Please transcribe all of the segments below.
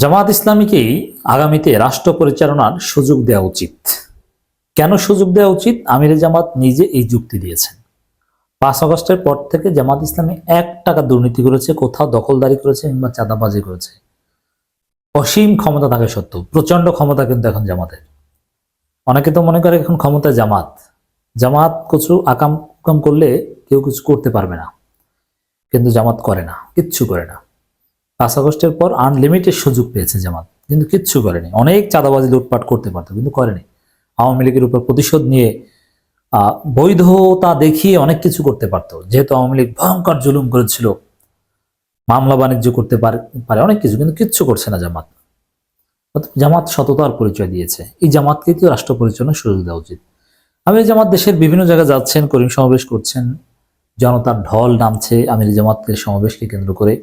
জামাত ইসলামীকেই আগামীতে রাষ্ট্র পরিচালনার সুযোগ দেওয়া উচিত। কেন সুযোগ দেওয়া উচিত? আমির জামাত নিজে এই যুক্তি দিয়েছেন। পাঁচ আগস্টের পর থেকে জামাত ইসলামী এক টাকা দুর্নীতি করেছে, কোথাও দখলদারি করেছে কিংবা চাঁদাবাজি করেছে। অসীম ক্ষমতা থাকে সত্য প্রচণ্ড ক্ষমতা কিন্তু এখন জামাতের। অনেকে তো মনে করে এখন ক্ষমতা জামাত। জামাত কিছু আকাম করলে কেউ কিছু করতে পারবে না। কিন্তু জামাত করে না, কিচ্ছু করে না। পাঁচ আগস্টের পর আনলিমিটেড সুযোগ পেয়েছে জামাত। কিন্তু কিচ্ছু করেনি। অনেক চাঁদাবাজি লুটপাট করতে পারতো, কিন্তু করেনি। আওয়ামী লীগের উপর প্রতিশোধ নিয়ে বৈধতা দেখিয়ে অনেক কিছু করতে পারতো। যেহেতু আওয়ামী লীগ ভয়ঙ্কর জুলুম করেছিল, মামলা বাণিজ্য করতে পারে অনেক কিছু, কিন্তু কিচ্ছু করছে না জামাত। জামাত সততার পরিচয় দিয়েছে। এই জামাতকে তো রাষ্ট্র পরিচালনার সুযোগ দেওয়া উচিত। আমির জামাত দেশের বিভিন্ন জায়গায় যাচ্ছেন, করিম সমাবেশ করছেন, জনতার ঢল নামছে আমির জামাতকে সমাবেশকে কেন্দ্র করে।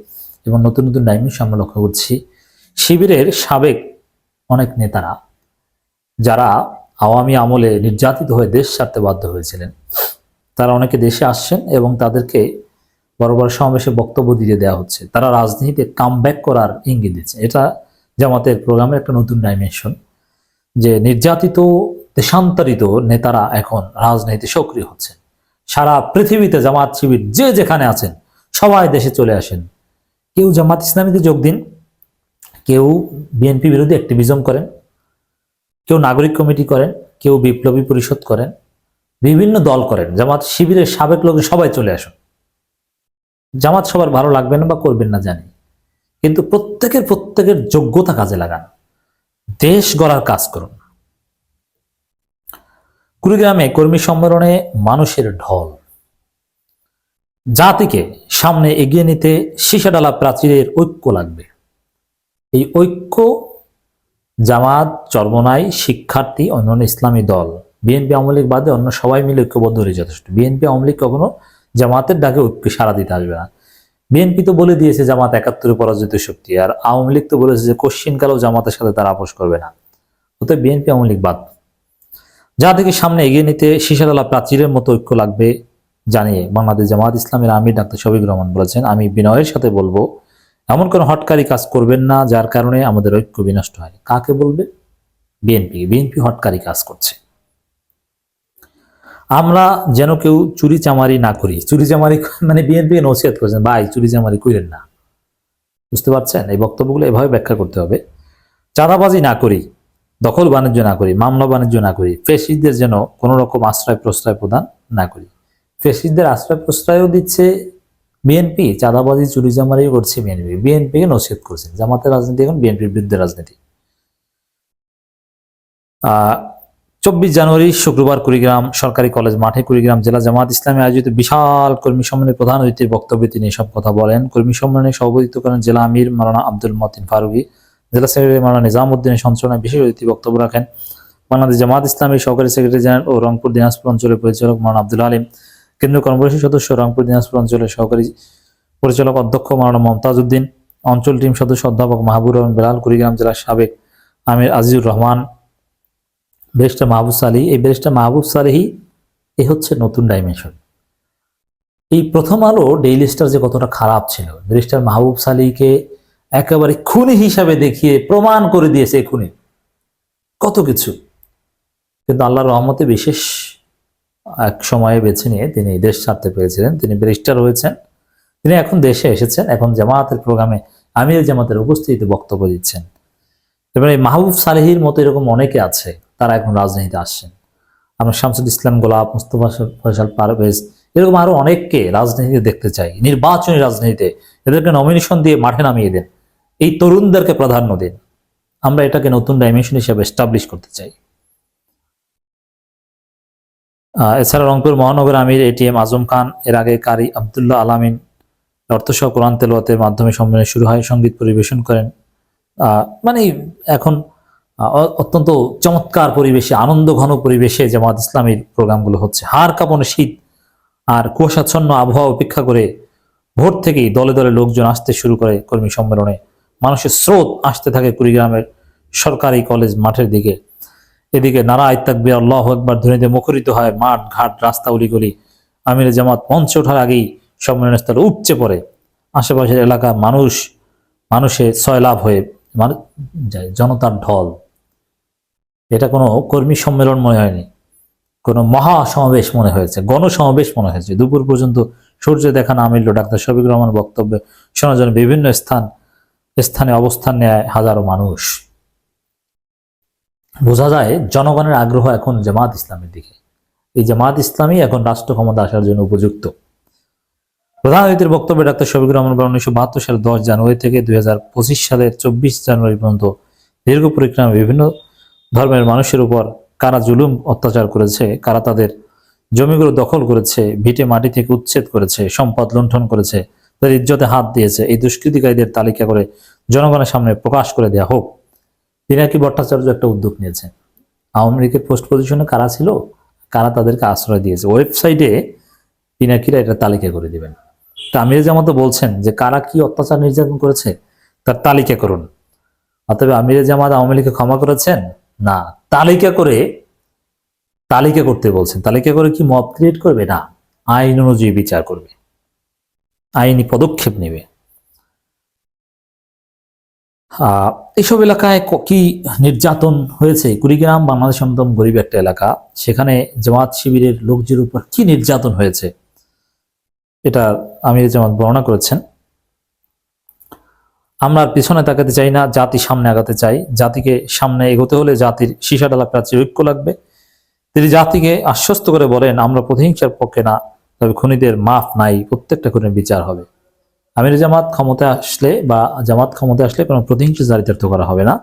এবং নতুন নতুন ডাইমেনশন আমরা লক্ষ্য করছি। শিবিরের সাবেক অনেক নেতারা, যারা আওয়ামী আমলে নির্যাতিত হয়ে দেশ ছাড়তে বাধ্য হয়েছিলেন। তারা অনেকে দেশে আসছেন এবং তাদেরকে বড় বড় সমাবেশে বক্তব্য দিয়ে দেওয়া হচ্ছে। তারা রাজনীতিতে কামব্যাক করার ইঙ্গিত দিচ্ছে। এটা জামাতের প্রোগ্রামের একটা নতুন ডাইমেনশন যে নির্যাতিত, দেশান্তরিত নেতারা এখন রাজনীতি সক্রিয় হচ্ছেন। সারা পৃথিবীতে জামাত শিবির যে যেখানে আছেন, সবাই দেশে চলে আসেন। কেউ জামাত ইসলামীতে যোগ দিন, কেউ বিএনপি বিরোধী অ্যাক্টিভিজম করেন, কেউ নাগরিক কমিটি করেন, কেউ বিপ্লবী পরিষদ করেন, বিভিন্ন দল করেন, জামাত শিবিরের সাবেক লোক সবাই চলে আসুন। জামাত সবার ভালো লাগবে না বা করবেন না জানি, কিন্তু প্রত্যেকের প্রত্যেকের যোগ্যতা কাজে লাগান। দেশ গড়ার কাজ করুন। কুড়িগ্রামে কর্মী সম্মেলনে মানুষের ঢল। জাতিকে সামনে এগিয়ে নিতে সীসাডালা প্রাচীরের ঐক্য লাগবে। এই ঐক্য জামাত, চর্মনাই, শিক্ষার্থী, অন্যান্য ইসলামী দল, বিএনপি, আওয়ামী লীগ বাদে অন্য সবাই মিলে ঐক্যবদ্ধ হলে যথেষ্ট। বিএনপি, আওয়ামী লীগ কখনো জামাতের ডাকে ঐক্য সারা দিতে আসবে না। বিএনপি তো বলে দিয়েছে জামাত একাত্তরে পরাজিত শক্তি, আর আওয়ামী লীগ তো বলেছে যে কোশ্চিনকালেও জামাতের সাথে তারা আপোষ করবে না। অতএব বিএনপি, আওয়ামী লীগ বাদ। যা থেকে সামনে এগিয়ে নিতে সীসাতলা প্রাচীরের মতো ঐক্য লাগবে জানিয়ে বাংলাদেশ জামাত ইসলামের আমির ডাক্তার শফিক রহমান বলেছেন, আমি বিনয়ের সাথে বলব, এমন কোনো হটকারী কাজ করবেন না যার কারণে আমাদের ঐক্য বিনষ্ট হয়। কাকে বলবে? বিএনপি বিএনপি হটকারী কাজ করছে। আমরা যেন কেউ চুরি চামারি না করি। চুরি চামারি মানে বিএনপি নসিহত করেছেন, ভাই, চুরি চামারি করেন না। বুঝতে পারছেন? এই বক্তব্যগুলো এভাবে ব্যাখ্যা করতে হবে। চাঁদাবাজি না করি, দখল বাণিজ্য না করি, মামলা বাণিজ্য না করি, ফেসিসদের যেন কোনো রকম আশ্রয় প্রশ্রয় প্রদান না করি। ফেসিসদের আশ্রয় প্রশ্রয়ও দিচ্ছে বিএনপি চাঁদাবাজি চুরি চামারিও করছে বিএনপি বিএনপিকে নসিহত করছে জামাতের রাজনীতি এখন বিএনপির বিরুদ্ধে রাজনীতি। চব্বিশ জানুয়ারি, শুক্রবার কুড়িগ্রাম সরকারি কলেজ মাঠে কুড়িগ্রাম জেলা জামাত ইসলামী আয়োজিত বিশাল কর্মী সম্মেলনের প্রধান অতিথির বক্তব্যে তিনি এসব কথা বলেন। কর্মী সম্মেলনে সভাপতিত্ব করেন জেলা আমির মারানা আব্দুল মতিন ফারুকি। জেলা সেক্রেটারি মারানা নিজামুদ্দিনের সঞ্চালনায় বিশেষ অতিথি বক্তব্য রাখেন। বাংলাদেশ জামাত ইসলামের সহকারী সেক্রেটারি জেনারেল ও রংপুর দিনাজপুর অঞ্চলের পরিচালক মারানা আব্দুল আলিম। কেন্দ্রীয় কর্মপরিষদ সদস্য রংপুর দিনাজপুর অঞ্চলের সহকারী পরিচালক অধ্যক্ষ মারানা মমতাজ উদ্দিন অঞ্চল টিম সদস্য অধ্যাপক মাহবুর রহমান বেলাল, কুড়িগ্রাম জেলার সাবেক আমির আজিজুর রহমান, ব্যারিস্টার মাহবুব সালি এই ব্যারিস্টার মাহবুব সালেহি এ হচ্ছে নতুন ডাইমেনশন এই প্রথম আলো ডেইলি স্টার যে কতটা খারাপ ছিল, ব্যারিস্টার মাহবুব সালিকে একেবারে খুনি হিসাবে দেখিয়ে প্রমাণ করে দিয়েছে খুনি। কত কিছু। কিন্তু আল্লাহর রহমতে বিশেষ এক সময়ে বেছে নিয়ে তিনি দেশ ছাড়তে পেরেছিলেন। তিনি ব্যারিস্টার হয়েছেন। তিনি এখন দেশে এসেছেন। এখন জামায়াতের প্রোগ্রামে আমির জামাতের উপস্থিতিতে বক্তব্য দিচ্ছেন। এবার মাহবুব সালেহির মতো এরকম অনেকে আছে, তারা এখন রাজনীতিতে আসছেন। আমরা শামসুল ইসলাম, গোলাপ, মুস্তফা ফয়সাল পারভেজ এরকম আরও অনেককে রাজনীতিতে দেখতে চাই। নির্বাচনী রাজনীতিতে এদেরকে নমিনেশন দিয়ে মাঠে নামিয়ে দেন। এই তরুণদেরকে প্রাধান্য দিন। আমরা এটাকে নতুন ডাইমেনশন হিসেবে এস্টাবলিশ করতে চাই। এছাড়া রংপুর মহানগর আমির এটিএম আজম খান, এর আগে কারি আবদুল্লাহ আলামিন অর্থসহ কোরআন তেলাওয়াতের মাধ্যমে সম্মেলন শুরু হয়, সংগীত পরিবেশন করেন। মানে এখন অত্যন্ত চমৎকার পরিবেশে, আনন্দ ঘন পরিবেশে জামাত ইসলামীর প্রোগ্রামগুলো হচ্ছে। হার কাঁপানো শীত আর কুয়াশাচ্ছন্ন আবহাওয়া উপেক্ষা করে ভোর থেকেই দলে দলে লোকজন আসতে শুরু করে কর্মী সম্মেলনে। মানুষের স্রোত আসতে থাকে কুড়িগ্রামের সরকারি কলেজ মাঠের দিকে। এদিকে নারা ইত্তাকবি আল্লাহ একবার ধ্বনিতে মুখরিত হয় মাঠ, ঘাট, রাস্তা, উলিগুলি। আমির জামাত মঞ্চে ওঠার আগেই সম্মেলনের স্থলে উপচে পড়ে। আশেপাশের এলাকা মানুষ মানুষে সয়লাভ হয়ে মানে যে জনতার ঢল। এটা কোনো কর্মী সম্মেলন মনে হয়নি। কোনো মহা সমাবেশ মনে হয়েছে, গণসমাবেশ মনে হয়েছে। দুপুর পর্যন্ত সূর্য দেখা না মিলল ডাক্তার শফিক রহমান বক্তব্যে শোনার জন্য বিভিন্ন স্থান, স্থানে অবস্থান নেয় হাজারো মানুষ। বোঝা যায় জনগণের আগ্রহ এখন জামাত ইসলামের দিকে। এই জামাত ইসলামই এখন রাষ্ট্র ক্ষমতা আসার জন্য উপযুক্ত। প্রধান অতিথির বক্তব্যে ডাক্তার শফিকুর রহমান বলেন, উনিশশো বাহাত্তর সালের দশ জানুয়ারি থেকে দুই হাজার পঁচিশ সালের চব্বিশ জানুয়ারি পর্যন্ত দীর্ঘ পরিক্রমা বিভিন্ন ধর্মের মানুষের উপর কারা জুলুম অত্যাচার করেছে, কারা তাদের জমিগুলো দখল করেছে, ভিটে মাটি থেকে উচ্ছেদ করেছে, সম্পদ লুণ্ঠন করেছে, তাদের ইজ্জতে হাত দিয়েছে, এই দুষ্কৃতিকারীদের তালিকা করে জনগণের সামনে প্রকাশ করে দেওয়া হোক। পিনাকি ভট্টাচার্য একটা উদ্যোগ নিয়েছে? আওয়ামী লীগের পোস্ট পজিশনে কারা ছিল? কারা তাদেরকে আশ্রয় দিয়েছে? ওয়েবসাইটে পিনাকিরা এটা তালিকা করে দিবেন। তা আমির জামাত বলছেন যে কারা কি অত্যাচার নির্যাতন করেছে, তার তালিকা করুন। অতএব আমির জামাত আওয়ামী লীগকে ক্ষমা করেছেন? না। তালিকা করে, তালিকা করতে বলছেন। তালিকা করে কি মব ক্রিয়েট করবে? না। আইন অনুযায়ী বিচার করবে। আইনি পদক্ষেপ নেবে। এইসব এলাকায় ক- নির্যাতন হয়েছে? কুড়িগ্রাম, বাংলাদেশ অন্যতম গরিব একটা এলাকা। সেখানে জামাত শিবিরের লোকদের উপর কি নির্যাতন হয়েছে? এটা আমির জামাত বর্ণনা করেছেন। আমরা পিছনে তাকাতে চাই না, জাতি সামনে আগাতে চাই। জাতিকে সামনে এগোতে হলে জাতির সীসাডালা প্রাচীর ঐক্য লাগবে। তিনি জাতিকে আশ্বস্ত করে বলেন, আমরা প্রতিহিংসার পক্ষে না, তবে খুনিদের মাফ নাই, প্রত্যেকটা খুনের বিচার হবে। আমির জামাত ক্ষমতায় আসলে বা জামাত ক্ষমতায় আসলে কোনো প্রতিহিংসা চারিতার্থ করা হবে না।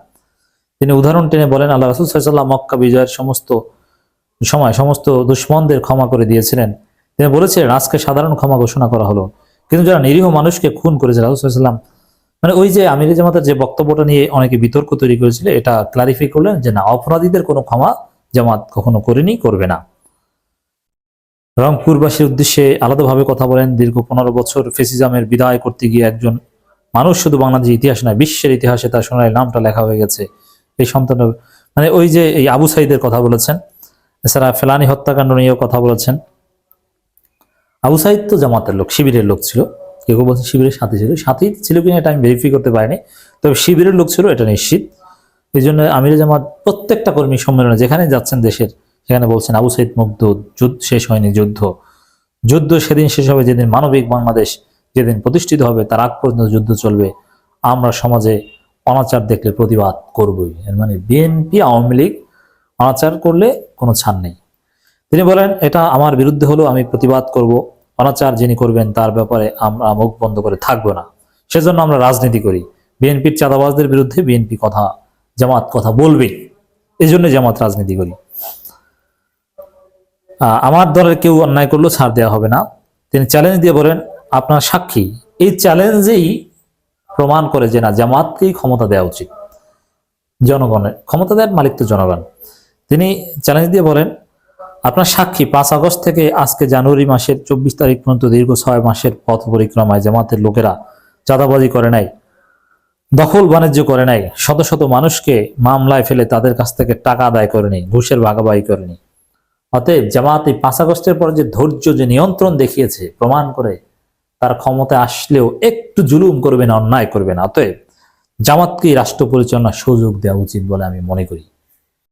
তিনি উদাহরণ টেনে বলেন, আল্লাহ রাসুল সাল্লাহ মক্কা বিজয়ের সমস্ত সময় সমস্ত দুশ্মনদের ক্ষমা করে দিয়েছিলেন। তিনি বলেছিলেন, আজকে সাধারণ ক্ষমা ঘোষণা করা হলো। কিন্তু যারা নিরীহ মানুষকে খুন করেছে, রাসুল সাল্লাম মানে ওই যে আমির জামাতের যে বক্তব্যটা নিয়ে অনেকে বিতর্ক তৈরি করেছিল, এটা ক্লারিফাই করলেন যে না, অপরাধীদের কোনো ক্ষমা জামাত কখনো করেনি, করবে না। রংপুরবাসীর উদ্দেশ্যে আলাদাভাবে কথা বলেন দীর্ঘ পনেরো বছর ফেসিজামের বিদায় করতে গিয়ে একজন মানুষ, শুধু বাংলাদেশের ইতিহাস নয়, বিশ্বের ইতিহাসে তার সোনালী নামটা লেখা হয়ে গেছে। এই সন্তান মানে ওই যে এই আবু সাইদের কথা বলেছেন, এছাড়া ফেলানি হত্যাকাণ্ড নিয়েও কথা বলেছেন। আবু সাইদ তো জামাতের লোক, শিবিরের লোক ছিল। কেউ কেউ বলছে শিবিরের সাথী ছিল। সাথী ছিল কিনা এটা আমি ভেরিফাই করতে পারিনি। তবে শিবিরের লোক ছিল, এটা নিশ্চিত। এই জন্য আমির জামাত প্রত্যেকটা কর্মী সম্মেলনে, যেখানে যাচ্ছেন দেশের সেখানে বলছেন আবু সাইদ মুগ্ধ, যুদ্ধ শেষ হয়নি, যুদ্ধ। যুদ্ধ সেদিন শেষ হবে, যেদিন মানবিক বাংলাদেশ যেদিন প্রতিষ্ঠিত হবে, তার আগ পর্যন্ত যুদ্ধ চলবে। আমরা সমাজে অনাচার দেখলে প্রতিবাদ করবই। এর মানে বিএনপি, আওয়ামী লীগ অনাচার করলে কোনো ছাড় নেই। তিনি বলেন, এটা আমার বিরুদ্ধে হলেও আমি প্রতিবাদ করব। অনাচার যিনি করবেন, তার ব্যাপারে আমরা মুখ বন্ধ করে থাকব না। সেজন্য আমরা রাজনীতি করি। বিএনপির চাঁদাবাজদের বিরুদ্ধে বিএনপি কথা, জামাত কথা বলবে এই জন্য জামাত রাজনীতি করি। আমার দলের কেউ অন্যায় করলেও ছাড় দেওয়া হবে না। তিনি চ্যালেঞ্জ দিয়ে বলেন, আপনার সাক্ষী। এই চ্যালেঞ্জেই প্রমাণ করে যে না, জামাতকেই ক্ষমতা দেওয়া উচিত। জনগণের, ক্ষমতা দেওয়ার মালিক তো জনগণ। তিনি চ্যালেঞ্জ দিয়ে বলেন, আপনার সাক্ষী পাঁচ আগস্ট থেকে আজকে জানুয়ারি মাসের চব্বিশ তারিখ পর্যন্ত দীর্ঘ ছয় মাসের পথ পরিক্রমায় জামাতের লোকেরা চাঁদাবাজি করে নাই, দখল বাণিজ্য করে নাই, শত শত মানুষকে মামলায় ফেলে তাদের কাছ থেকে টাকা আদায় করেনি, ঘুষের ভাগাবাগি করেনি। অতএব জামাত এই পাঁচ আগস্টের পর যে ধৈর্য, যে নিয়ন্ত্রণ দেখিয়েছে, প্রমাণ করে তার ক্ষমতা আসলেও একটু জুলুম করবে না, অন্যায় করবে না। অতএব জামাতকেই রাষ্ট্র পরিচালনার সুযোগ দেওয়া উচিত বলে আমি মনে করি।